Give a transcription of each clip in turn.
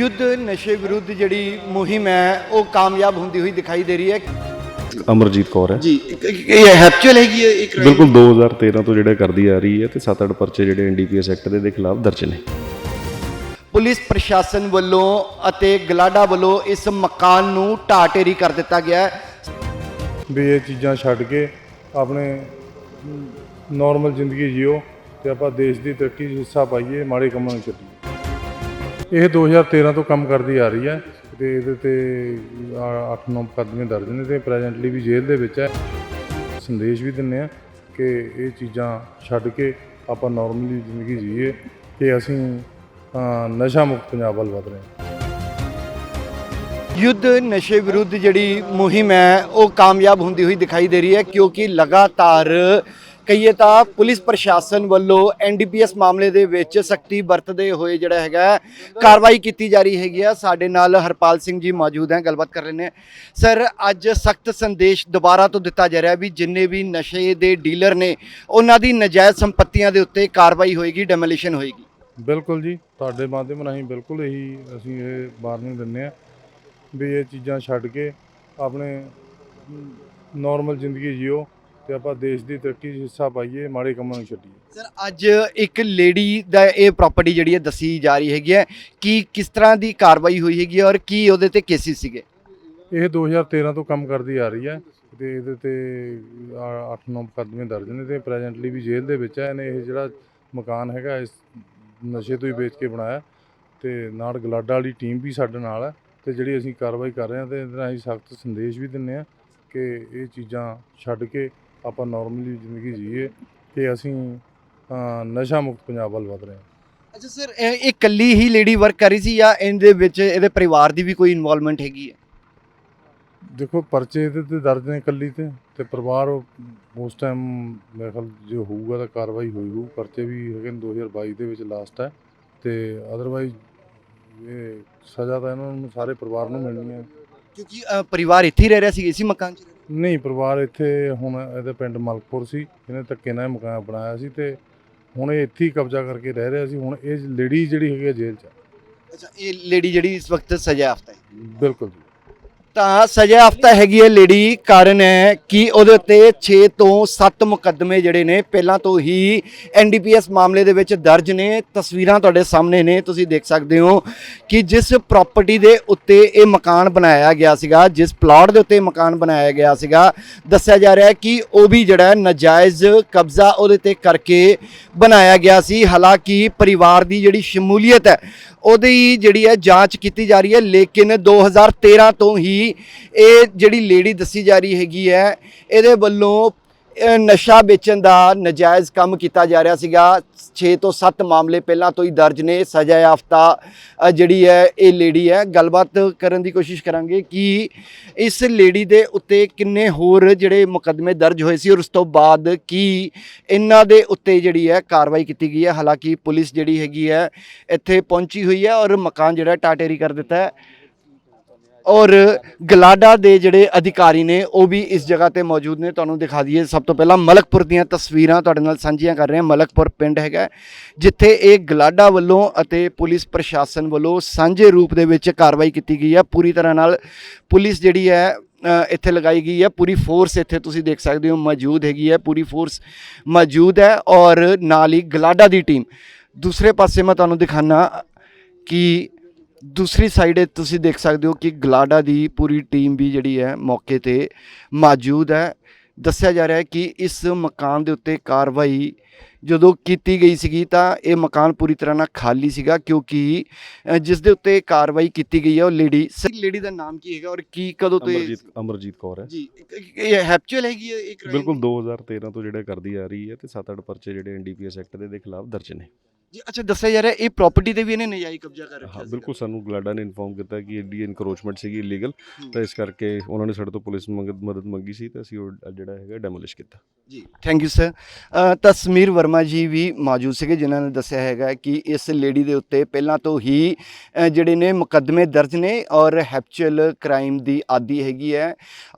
ਯੁੱਧ ਨਸ਼ੇ ਵਿਰੁੱਧ ਜਿਹੜੀ ਮੁਹਿੰਮ ਹੈ ਉਹ ਕਾਮਯਾਬ ਹੁੰਦੀ ਹੋਈ ਦਿਖਾਈ ਦੇ ਰਹੀ ਹੈ। ਅਮਰਜੀਤ ਕੌਰ ਹੈ। ਜੀ ਇਹ ਹੈਪਚੁਅਲ ਹੈਗੀ ਹੈ ਇੱਕ ਬਿਲਕੁਲ 2013 ਤੋਂ ਜਿਹੜਾ ਕਰਦੀ ਆ ਰਹੀ ਹੈ ਤੇ 7-8 ਪਰਚੇ ਜਿਹੜੇ ਐਨਡੀਪੀਐਸ ਐਕਟ ਦੇ ਦੇ ਖਿਲਾਫ ਦਰਜ ਨੇ। ਪੁਲਿਸ ਪ੍ਰਸ਼ਾਸਨ ਵੱਲੋਂ ਅਤੇ ਗਲਾਡਾ ਵੱਲੋਂ ਇਸ ਮਕਾਨ ਨੂੰ ਢਾਹ ਢੇਰੀ ਕਰ ਦਿੱਤਾ ਗਿਆ ਹੈ। ਵੀ ਇਹ ਚੀਜ਼ਾਂ ਛੱਡ ਕੇ ਆਪਣੇ ਨਾਰਮਲ ਜ਼ਿੰਦਗੀ ਜਿਓ ਤੇ ਆਪਾਂ ਦੇਸ਼ ਦੀ ਤਰੱਕੀ 'ਚ ਹਿੱਸਾ ਪਾਈਏ ਮਾੜੇ ਕੰਮਾਂ ਨੂੰ ਛੱਡੀਏ। ਇਹ 2013 ਤੋਂ ਕੰਮ ਕਰਦੀ ਆ ਰਹੀ ਹੈ ਤੇ ਇਹਦੇ ਤੇ 8-9 ਮੁਕੱਦਮੇ ਦਰਜ ਨੇ ਤੇ ਪ੍ਰੈਜ਼ੈਂਟਲੀ ਵੀ ਜੇਲ੍ਹ ਦੇ ਵਿੱਚ ਹੈ। ਸੰਦੇਸ਼ ਵੀ ਦਿੰਨੇ ਆ ਕਿ ਇਹ ਚੀਜ਼ਾਂ ਛੱਡ ਕੇ ਆਪਾਂ ਨਾਰਮਲੀ ਜ਼ਿੰਦਗੀ ਜੀਏ ਕਿ ਅਸੀਂ ਨਸ਼ਾ ਮੁਕਤ ਪੰਜਾਬ ਵੱਲ ਵਧ ਰਹੇ ਹਾਂ। ਯੁੱਧ ਨਸ਼ੇ ਵਿਰੁੱਧ ਜਿਹੜੀ ਮੁਹਿੰਮ ਹੈ, ਉਹ ਕਾਮਯਾਬ ਹੁੰਦੀ ਹੋਈ ਦਿਖਾਈ ਦੇ ਰਹੀ ਹੈ ਕਿਉਂਕਿ ਲਗਾਤਾਰ ਕਹੀਏ ਤਾਂ ਪੁਲਿਸ ਪ੍ਰਸ਼ਾਸਨ ਵੱਲੋਂ ਐਨਡੀਪੀਐਸ ਮਾਮਲੇ ਦੇ ਵਿੱਚ ਸਖਤੀ ਵਰਤਦੇ ਹੋਏ ਜਿਹੜਾ ਹੈਗਾ ਕਾਰਵਾਈ ਕੀਤੀ ਜਾ ਰਹੀ ਹੈਗੀ ਆ। ਸਾਡੇ ਨਾਲ ਹਰਪਾਲ ਸਿੰਘ ਜੀ ਮੌਜੂਦ ਹੈ, ਗੱਲਬਾਤ ਕਰ ਲੈਂਦੇ ਹਾਂ। ਸਰ, ਅੱਜ ਸਖਤ ਸੰਦੇਸ਼ ਦੁਬਾਰਾ ਤੋਂ ਦਿੱਤਾ ਜਾ ਰਿਹਾ ਵੀ ਜਿੰਨੇ ਵੀ ਨਸ਼ੇ ਦੇ ਡੀਲਰ ਨੇ, ਉਹਨਾਂ ਦੀ ਨਜਾਇਜ਼ ਸੰਪਤੀਆਂ ਦੇ ਉੱਤੇ ਕਾਰਵਾਈ ਹੋਏਗੀ, ਡੈਮੋਲੀਸ਼ਨ ਹੋਏਗੀ। ਬਿਲਕੁਲ ਜੀ, ਤੁਹਾਡੇ ਮਾਧਿਅਮ ਰਾਹੀਂ ਬਿਲਕੁਲ ਇਹੀ ਅਸੀਂ ਇਹ ਵਾਰਨਿੰਗ ਦਿੰਨੇ ਆ ਵੀ ਇਹ ਚੀਜ਼ਾਂ ਛੱਡ ਕੇ ਆਪਣੇ ਨਾਰਮਲ ਜ਼ਿੰਦਗੀ ਜਿਓ। ਤੇ ਆਪਾਂ ਦੇਸ਼ ਦੀ ਤਰੱਕੀ 'ਚ ਹਿੱਸਾ ਪਾਈਏ ਮਾੜੇ ਕੰਮਾਂ ਨੂੰ ਛੱਡੀਏ। ਸਰ ਅੱਜ ਇੱਕ ਲੇਡੀ ਦਾ ਇਹ ਪ੍ਰਾਪਰਟੀ ਜਿਹੜੀ ਹੈ ਦੱਸੀ ਜਾ ਰਹੀ ਹੈਗੀ ਹੈ। ਕਿ ਕਿਸ ਤਰ੍ਹਾਂ ਦੀ ਕਾਰਵਾਈ ਹੋਈ ਹੈਗੀ ਹੈ ਔਰ ਕੀ ਉਹਦੇ ਤੇ ਕੇਸਿਸ ਸੀਗੇ? ਇਹ 2013 ਤੋਂ ਕੰਮ ਕਰਦੀ ਆ ਰਹੀ ਹੈ ਤੇ ਇਹਦੇ ਤੇ 8-9 ਮੁਕੱਦਮੇ ਦਰਜ ਨੇ ਤੇ ਪ੍ਰੈਜ਼ੈਂਟਲੀ ਵੀ ਜੇਲ੍ਹ ਦੇ ਵਿੱਚ ਹੈ। ਇਹਨੇ ਇਹ ਜਿਹੜਾ ਮਕਾਨ ਹੈਗਾ ਇਸ ਨਸ਼ੇ ਤੋਂ ਹੀ ਵੇਚ ਕੇ ਬਣਾਇਆ ਤੇ ਨਾਲ ਗਲਾਡਾ ਵਾਲੀ ਟੀਮ ਵੀ ਸਾਡੇ ਨਾਲ ਹੈ ਤੇ ਜਿਹੜੀ ਅਸੀਂ ਕਾਰਵਾਈ ਕਰ ਰਹੇ ਹਾਂ ਤੇ ਇਹਦੇ ਨਾਲ ਅਸੀਂ ਸਖਤ ਸੰਦੇਸ਼ ਵੀ ਦਿੰਨੇ ਆ ਕਿ ਇਹ ਚੀਜ਼ਾਂ ਛੱਡ ਕੇ ਆਪਾਂ ਨਾਰਮਲੀ ਜ਼ਿੰਦਗੀ ਜੀਏ ਕਿ ਅਸੀਂ ਨਸ਼ਾ ਮੁਕਤ ਪੰਜਾਬ ਵੱਲ ਵਧ ਰਹੇ ਹਾਂ। ਅੱਛਾ ਸਰ ਇਹ ਇਕੱਲੀ ਹੀ ਲੇਡੀ ਵਰਕ ਕਰ ਰਹੀ ਸੀ ਜਾਂ ਇਹਦੇ ਵਿੱਚ ਇਹਦੇ ਪਰਿਵਾਰ ਦੀ ਵੀ ਕੋਈ ਇਨਵੋਲਵਮੈਂਟ ਹੈਗੀ ਹੈ? ਦੇਖੋ ਪਰਚੇ ਇਹਦੇ ਤੇ ਦਰਜ ਨੇ ਇਕੱਲੀ ਤੇ ਤੇ ਪਰਿਵਾਰ ਉਸ ਟਾਈਮ ਮੇਰੇ ਖਿਆਲ ਜੇ ਹੋਊਗਾ ਤਾਂ ਕਾਰਵਾਈ ਹੋਈ ਹੋਊ। ਪਰਚੇ ਵੀ ਹੈਗੇ ਨੇ 2022 ਦੇ ਵਿੱਚ ਲਾਸਟ ਹੈ ਤੇ ਅਦਰਵਾਈਜ਼ ਇਹ ਸਜ਼ਾ ਤਾਂ ਇਹਨਾਂ ਨੂੰ ਸਾਰੇ ਪਰਿਵਾਰ ਨੂੰ ਮਿਲਣੀ ਹੈ। ਕਿਉਂਕਿ ਪਰਿਵਾਰ ਇੱਥੇ ਹੀ ਰਹਿ ਰਿਹਾ ਸੀ ਇਸੇ ਮਕਾਨ 'ਚ ਨਹੀਂ ਪਰਿਵਾਰ ਇੱਥੇ ਹੁਣ ਇਹਦੇ ਪਿੰਡ ਮਲਕਪੁਰ ਸੀ। ਇਹਨੇ ਧੱਕੇ ਨਾਲ ਇਹ ਮਕਾਨ ਬਣਾਇਆ ਸੀ ਤੇ ਹੁਣ ਇਹ ਇੱਥੇ ਹੀ ਕਬਜ਼ਾ ਕਰਕੇ ਰਹਿ ਰਿਹਾ ਸੀ। ਹੁਣ ਇਹ ਲੇਡੀ ਜਿਹੜੀ ਹੈਗੀ ਹੈ ਜੇਲ੍ਹ 'ਚ। ਅੱਛਾ ਇਹ ਲੇਡੀ ਜਿਹੜੀ ਇਸ ਵਕਤ ਸਜ਼ਾ ਯਾਫਤਾ ਹੈ। ਬਿਲਕੁਲ ਜੀ। ਤਾਂ ਸਜ਼ਾ ਹਫ਼ਤਾ ਹੈਗੀ ਹੈ ਲੇਡੀ ਕਾਰਨ ਹੈ ਕਿ ਉਹਦੇ ਉੱਤੇ 6 ਤੋਂ 7 ਮੁਕੱਦਮੇ ਜਿਹੜੇ ਨੇ, ਪਹਿਲਾਂ ਤੋਂ ਹੀ ਐਨਡੀਪੀਐਸ ਮਾਮਲੇ ਦੇ ਵਿੱਚ ਦਰਜ ਨੇ। ਤਸਵੀਰਾਂ ਤੁਹਾਡੇ ਸਾਹਮਣੇ ਨੇ। ਤੁਸੀਂ ਦੇਖ ਸਕਦੇ ਹੋ ਕਿ ਜਿਸ ਪ੍ਰਾਪਰਟੀ ਦੇ ਉੱਤੇ ਇਹ ਮਕਾਨ ਬਣਾਇਆ ਗਿਆ ਸੀਗਾ, ਜਿਸ ਪਲਾਟ ਦੇ ਉੱਤੇ ਮਕਾਨ ਬਣਾਇਆ ਗਿਆ ਸੀਗਾ, ਦੱਸਿਆ ਜਾ ਰਿਹਾ ਹੈ ਕਿ ਉਹ ਵੀ ਜਿਹੜਾ ਨਾਜਾਇਜ਼ ਕਬਜ਼ਾ ਉਹਦੇ ਤੇ ਕਰਕੇ ਬਣਾਇਆ ਗਿਆ ਸੀ। ਹਾਲਾਂਕਿ ਪਰਿਵਾਰ ਦੀ ਜਿਹੜੀ ਸ਼ਮੂਲੀਅਤ ਹੈ ਉਹਦੀ ਜਿਹੜੀ ਹੈ ਜਾਂਚ ਕੀਤੀ ਜਾ ਰਹੀ ਹੈ, ਲੇਕਿਨ 2013 ਤੋਂ ਹੀ ਇਹ ਜਿਹੜੀ ਲੇਡੀ ਦੱਸੀ ਜਾ ਰਹੀ ਹੈਗੀ ਹੈ, ਇਹਦੇ ਵੱਲੋਂ ਨਸ਼ਾ ਵੇਚਣ ਦਾ ਨਜਾਇਜ਼ ਕੰਮ ਕੀਤਾ ਜਾ ਰਿਹਾ ਸੀਗਾ। 6 ਤੋਂ 7 ਮਾਮਲੇ ਪਹਿਲਾਂ ਤੋਂ ਹੀ ਦਰਜ ਨੇ। ਸਜ਼ਾ ਯਾਫਤਾ ਜਿਹੜੀ ਹੈ, ਇਹ ਲੇਡੀ ਹੈ। ਗੱਲਬਾਤ ਕਰਨ ਦੀ ਕੋਸ਼ਿਸ਼ ਕਰਾਂਗੇ ਕਿ ਇਸ ਲੇਡੀ ਦੇ ਉੱਤੇ ਕਿੰਨੇ ਹੋਰ ਜਿਹੜੇ ਮੁਕੱਦਮੇ ਦਰਜ ਹੋਏ ਸੀ ਔਰ ਉਸ ਤੋਂ ਬਾਅਦ ਕੀ ਇਹਨਾਂ ਦੇ ਉੱਤੇ ਜਿਹੜੀ ਹੈ ਕਾਰਵਾਈ ਕੀਤੀ ਗਈ ਹੈ। ਹਾਲਾਂਕਿ ਪੁਲਿਸ ਜਿਹੜੀ ਹੈਗੀ ਹੈ, ਇੱਥੇ ਪਹੁੰਚੀ ਹੋਈ ਹੈ ਔਰ ਮਕਾਨ ਜਿਹੜਾ ਟਾਟੇਰੀ ਕਰ ਦਿੱਤਾ ਹੈ। ਔਰ ਗਲਾਡਾ ਦੇ ਜਿਹੜੇ ਅਧਿਕਾਰੀ ਨੇ, ਉਹ ਵੀ ਇਸ ਜਗ੍ਹਾ ਤੇ ਮੌਜੂਦ ਨੇ। ਤੁਹਾਨੂੰ ਦਿਖਾ ਦਈਏ, ਸਭ ਤੋਂ ਪਹਿਲਾਂ ਮਲਕਪੁਰ ਦੀਆਂ ਤਸਵੀਰਾਂ ਤੁਹਾਡੇ ਨਾਲ ਸਾਂਝੀਆਂ ਕਰ ਰਹੇ ਹਾਂ। ਮਲਕਪੁਰ ਪਿੰਡ ਹੈਗਾ, ਜਿੱਥੇ ਇਹ ਗਲਾਡਾ ਵੱਲੋਂ ਅਤੇ ਪੁਲਿਸ ਪ੍ਰਸ਼ਾਸਨ ਵੱਲੋਂ ਸਾਂਝੇ ਰੂਪ ਦੇ ਵਿੱਚ ਕਾਰਵਾਈ ਕੀਤੀ ਗਈ ਹੈ। ਪੂਰੀ ਤਰ੍ਹਾਂ ਨਾਲ ਪੁਲਿਸ ਜਿਹੜੀ ਹੈ ਇੱਥੇ ਲਗਾਈ ਗਈ ਹੈ। ਪੂਰੀ ਫੋਰਸ ਇੱਥੇ ਤੁਸੀਂ ਦੇਖ ਸਕਦੇ ਹੋ ਮੌਜੂਦ ਹੈਗੀ ਹੈ। ਪੂਰੀ ਫੋਰਸ ਮੌਜੂਦ ਹੈ ਔਰ ਨਾਲ ਹੀ ਗਲਾਡਾ ਦੀ ਟੀਮ। ਦੂਸਰੇ ਪਾਸੇ ਮੈਂ ਤੁਹਾਨੂੰ ਦਿਖਾਣਾ ਕਿ ਦੂਸਰੀ ਸਾਈਡ ਤੁਸੀਂ ਦੇਖ ਸਕਦੇ ਹੋ ਕਿ ਗਲਾਡਾ ਦੀ ਪੂਰੀ ਟੀਮ ਵੀ ਜਿਹੜੀ ਹੈ ਮੌਕੇ ਤੇ ਮੌਜੂਦ ਹੈ। ਦੱਸਿਆ ਜਾ ਰਿਹਾ ਹੈ ਕਿ ਇਸ ਮਕਾਨ ਦੇ ਉੱਤੇ ਕਾਰਵਾਈ ਜਦੋਂ ਕੀਤੀ ਗਈ ਸੀਗੀ ਤਾਂ ਇਹ ਮਕਾਨ ਪੂਰੀ ਤਰ੍ਹਾਂ ਨਾਲ ਖਾਲੀ ਸੀਗਾ ਕਿਉਂਕਿ ਜਿਸ ਦੇ ਉੱਤੇ ਕਾਰਵਾਈ ਕੀਤੀ ਗਈ ਹੈ ਉਹ ਲੇਡੀ ਲੇਡੀ ਦਾ ਨਾਮ ਕੀ ਹੈਗਾ ਔਰ ਕੀ ਕਦੋਂ ਤੋਂ ਅਮਰਜੀਤ ਅਮਰਜੀਤ ਕੌਰ ਹੈ। ਜੀ ਇਹ ਹੈਪਚੁਅਲ ਹੈਗੀ ਹੈ ਇਹ? ਬਿਲਕੁਲ 2013 ਤੋਂ ਜਿਹੜਾ ਕਰਦੀ ਆ ਰਹੀ ਹੈ ਤੇ 7-8 ਪਰਚੇ ਜਿਹੜੇ ਐਨਡੀਪੀਐਸ ਐਕਟ ਦੇ ਦੇ ਖਿਲਾਫ ਦਰਜ ਨੇ। ਜੀ ਅੱਛਾ ਦੱਸਿਆ ਜਾ ਰਿਹਾ ਇਹ ਪ੍ਰਾਪਰਟੀ ਤੇ ਵੀ ਇਹਨੇ ਨਜਾਇਜ਼ ਕਬਜ਼ਾ ਕਰ ਰੱਖਿਆ ਹਾਂ। ਬਿਲਕੁਲ ਸਾਨੂੰ ਗਲਾਡਾ ਨੇ ਇਨਫੋਰਮ ਕੀਤਾ ਕਿ ਇਹਦੀ ਇਨਕਰੋਚਮੈਂਟ ਸੀਗੀ ਇਲੀਗਲ। ਤਾਂ ਇਸ ਕਰਕੇ ਉਹਨਾਂ ਨੇ ਸਾਡੇ ਤੋਂ ਪੁਲਿਸ ਮੰਗ- ਮਦਦ ਮੰਗੀ ਸੀ ਤੇ ਅਸੀਂ ਉਹ ਜਿਹੜਾ ਹੈਗਾ ਡੈਮੋਲਿਸ਼ ਕੀਤਾ ਜੀ ਥੈਂਕ ਯੂ ਸਰ ਤਾਂ ਸਮੀਰ ਵਰਮਾ ਜੀ ਵੀ ਮੌਜੂਦ ਸੀਗੇ ਜਿਨ੍ਹਾਂ ਨੇ ਦੱਸਿਆ ਹੈਗਾ ਕਿ ਇਸ ਲੇਡੀ ਦੇ ਉੱਤੇ ਪਹਿਲਾਂ ਤੋਂ ਹੀ ਅ, ਜਿਹੜੇ ਨੇ ਮੁਕੱਦਮੇ ਦਰਜ ਨੇ ਔਰ ਹੈਪਚੁਅਲ ਕ੍ਰਾਈਮ ਦੀ ਆਦੀ ਹੈਗੀ ਹੈ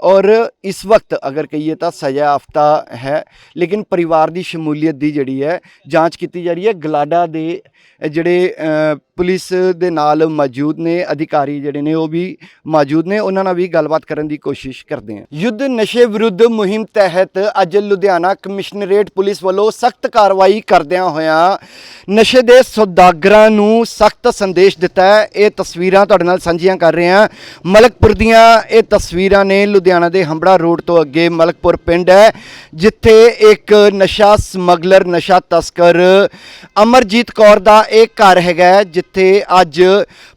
ਔਰ ਇਸ ਵਕਤ ਅਗਰ ਕਹੀਏ ਤਾਂ ਸਜ਼ਾ ਆਫਤਾ ਹੈ ਲੇਕਿਨ ਪਰਿਵਾਰ ਦੀ ਸ਼ਮੂਲੀਅਤ ਦੀ ਜਿਹੜੀ ਹੈ ਜਾਂਚ ਕੀਤੀ ਜਾ ਰਹੀ ਹੈ ਗਲਾਡਾ ਦੇ ਜਿਹੜੇ ਪੁਲਿਸ ਦੇ ਨਾਲ ਮੌਜੂਦ ਨੇ ਅਧਿਕਾਰੀ ਜਿਹੜੇ ਨੇ ਉਹ ਵੀ ਮੌਜੂਦ ਨੇ। ਉਹਨਾਂ ਨਾਲ ਵੀ ਗੱਲਬਾਤ ਕਰਨ ਦੀ ਕੋਸ਼ਿਸ਼ ਕਰਦੇ ਹਾਂ। ਯੁੱਧ ਨਸ਼ੇ ਵਿਰੁੱਧ ਮੁਹਿੰਮ ਤਹਿਤ ਅੱਜ ਲੁਧਿਆਣਾ ਕਮਿਸ਼ਨਰੇਟ ਪੁਲਿਸ ਵੱਲੋਂ ਸਖਤ ਕਾਰਵਾਈ ਕਰਦਿਆਂ ਹੋਇਆਂ ਨਸ਼ੇ ਦੇ ਸੌਦਾਗਰਾਂ ਨੂੰ ਸਖਤ ਸੰਦੇਸ਼ ਦਿੱਤਾ ਹੈ। ਇਹ ਤਸਵੀਰਾਂ ਤੁਹਾਡੇ ਨਾਲ ਸਾਂਝੀਆਂ ਕਰ ਰਹੇ ਹਾਂ। ਮਲਕਪੁਰ ਦੀਆਂ ਇਹ ਤਸਵੀਰਾਂ ਨੇ ਲੁਧਿਆਣਾ ਦੇ ਹੰਬੜਾ ਰੋਡ ਤੋਂ ਅੱਗੇ ਮਲਕਪੁਰ ਪਿੰਡ ਹੈ ਜਿੱਥੇ ਇੱਕ ਨਸ਼ਾ ਸਮਗਲਰ ਨਸ਼ਾ ਤਸਕਰ ਅਮਰਜੀਤ ਕੌਰ ਦਾ ਇਹ ਘਰ ਹੈਗਾ ਹੈ, ਜਿੱਥੇ ਅੱਜ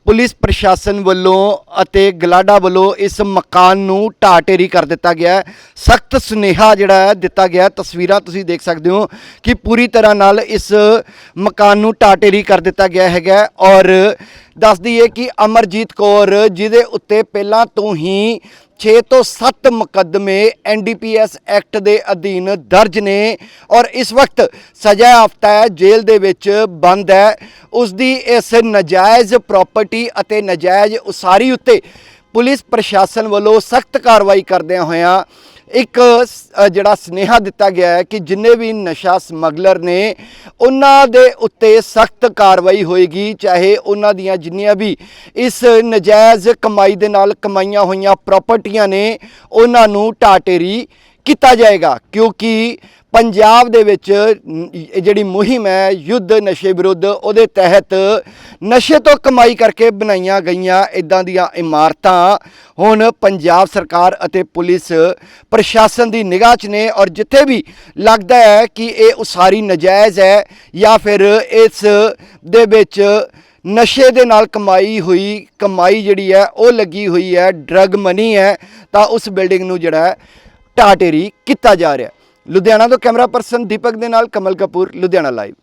ਪੁਲਿਸ ਪ੍ਰਸ਼ਾਸਨ ਵੱਲੋਂ ਅਤੇ ਗਲਾਡਾ ਵੱਲੋਂ ਇਸ ਮਕਾਨ ਨੂੰ ਢਾਹ ਢੇਰੀ ਕਰ ਦਿੱਤਾ ਗਿਆ ਸਖਤ ਸੁਨੇਹਾ ਜਿਹੜਾ ਹੈ ਦਿੱਤਾ ਗਿਆ ਤਸਵੀਰਾਂ ਤੁਸੀਂ ਦੇਖ ਸਕਦੇ ਹੋ ਕਿ ਪੂਰੀ ਤਰ੍ਹਾਂ ਨਾਲ ਇਸ ਮਕਾਨ ਨੂੰ ਢਾਹ ਢੇਰੀ ਕਰ ਦਿੱਤਾ ਗਿਆ ਹੈਗਾ ਔਰ ਦੱਸ ਦਈਏ ਕਿ ਅਮਰਜੀਤ ਕੌਰ ਜਿਹਦੇ ਉੱਤੇ ਪਹਿਲਾਂ ਤੋਂ ਹੀ 6 ਤੋਂ 7 ਮੁਕੱਦਮੇ ਐਨਡੀਪੀਐਸ ਐਕਟ ਦੇ ਅਧੀਨ ਦਰਜ ਨੇ ਔਰ ਇਸ ਵਕਤ ਸਜ਼ਾ ਯਾਫਤਾ ਹੈ ਜੇਲ੍ਹ ਦੇ ਵਿੱਚ ਬੰਦ ਹੈ। ਉਸ ਦੀ ਇਸ ਨਜਾਇਜ਼ ਪ੍ਰਾਪਰਟੀ ਅਤੇ ਨਜਾਇਜ਼ ਉਸਾਰੀ ਉੱਤੇ ਪੁਲਿਸ ਪ੍ਰਸ਼ਾਸਨ ਵੱਲੋਂ ਸਖਤ ਕਾਰਵਾਈ ਕਰਦਿਆਂ ਹੋਇਆਂ ਇੱਕ ਜਿਹੜਾ ਸਨੇਹਾ ਦਿੱਤਾ ਗਿਆ ਹੈ ਕਿ ਜਿੰਨੇ ਵੀ ਨਸ਼ਾ ਸਮਗਲਰ ਨੇ, ਉਹਨਾਂ ਦੇ ਉੱਤੇ ਸਖਤ ਕਾਰਵਾਈ ਹੋਏਗੀ, ਚਾਹੇ ਉਹਨਾਂ ਦੀਆਂ ਜਿੰਨੀਆਂ ਵੀ ਇਸ ਨਜਾਇਜ਼ ਕਮਾਈ ਦੇ ਨਾਲ ਕਮਾਈਆਂ ਹੋਈਆਂ ਪ੍ਰਾਪਰਟੀਆਂ ਨੇ, ਉਹਨਾਂ ਨੂੰ ਟਾਟੇਰੀ ਕੀਤਾ ਜਾਏਗਾ, ਕਿਉਂਕਿ ਪੰਜਾਬ ਦੇ ਵਿੱਚ ਜਿਹੜੀ ਮੁਹਿੰਮ ਹੈ, ਯੁੱਧ ਨਸ਼ੇ ਵਿਰੁੱਧ, ਉਹਦੇ ਤਹਿਤ ਨਸ਼ੇ ਤੋਂ ਕਮਾਈ ਕਰਕੇ ਬਣਾਈਆਂ ਗਈਆਂ ਇਦਾਂ ਦੀਆਂ ਇਮਾਰਤਾਂ ਹੁਣ ਪੰਜਾਬ ਸਰਕਾਰ ਅਤੇ ਪੁਲਿਸ ਪ੍ਰਸ਼ਾਸਨ ਦੀ ਨਿਗਾਹ 'ਚ ਨੇ ਔਰ ਜਿੱਥੇ ਵੀ ਲੱਗਦਾ ਹੈ ਕਿ ਇਹ ਉਸਾਰੀ ਨਜਾਇਜ਼ ਹੈ ਜਾਂ ਫਿਰ ਇਸ ਦੇ ਵਿੱਚ ਨਸ਼ੇ ਦੇ ਨਾਲ ਕਮਾਈ ਹੋਈ, ਕਮਾਈ ਜਿਹੜੀ ਹੈ, ਉਹ ਲੱਗੀ ਹੋਈ ਹੈ ਡਰਗ ਮਨੀ ਹੈ, ਤਾਂ ਉਸ ਬਿਲਡਿੰਗ ਨੂੰ ਜਿਹੜਾ ਹੈ ਕੀਤਾ ਜਾ ਰਿਹਾ ਲੁਧਿਆਣਾ ਤੋਂ ਕੈਮਰਾ ਪਰਸਨ ਦੀਪਕ ਦੇ ਨਾਲ ਕਮਲ ਕਪੂਰ, ਲੁਧਿਆਣਾ ਲਾਈਵ